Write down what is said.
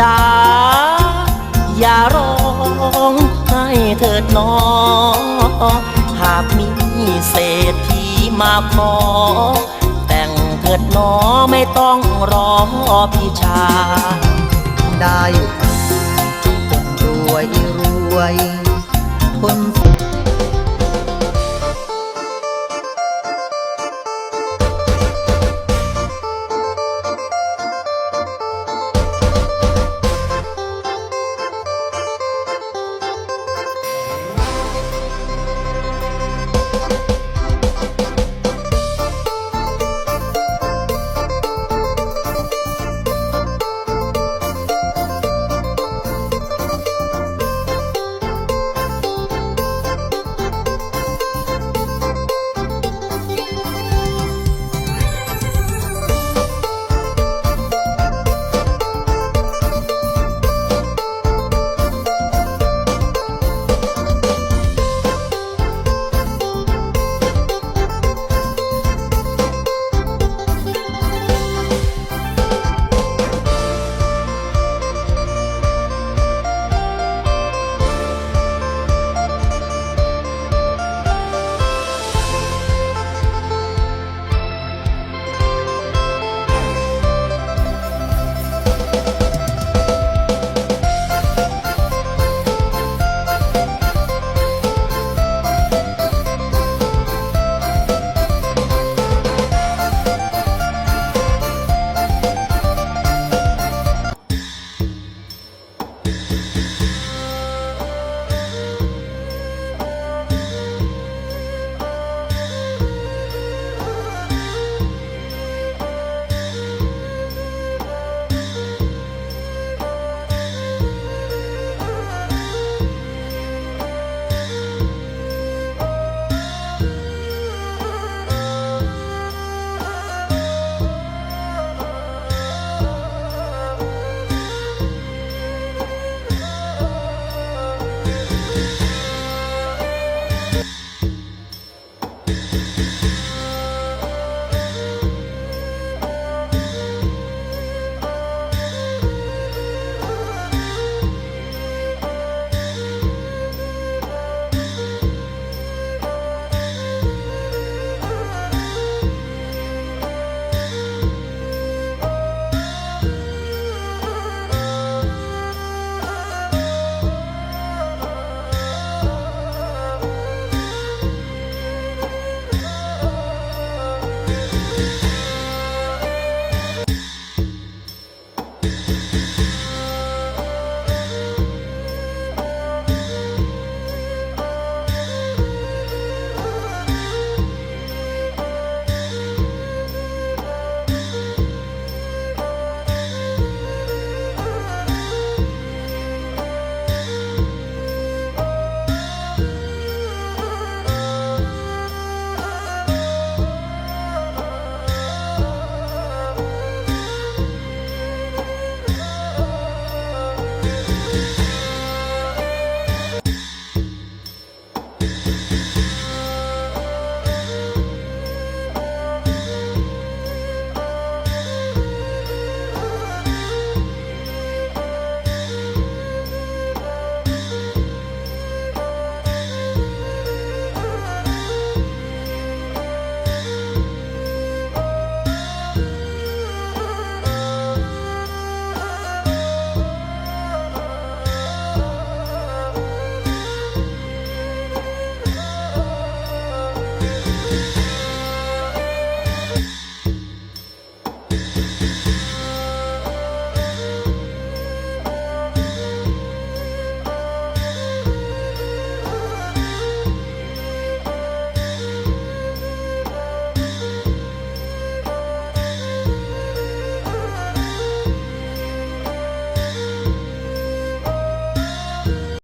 จ๋าอย่าร้องให้เถิดน้องหากมีเศรษฐีมาขอ แต่งเถิดน้อไม่ต้องรอพี่ชายได้รวยรวยคน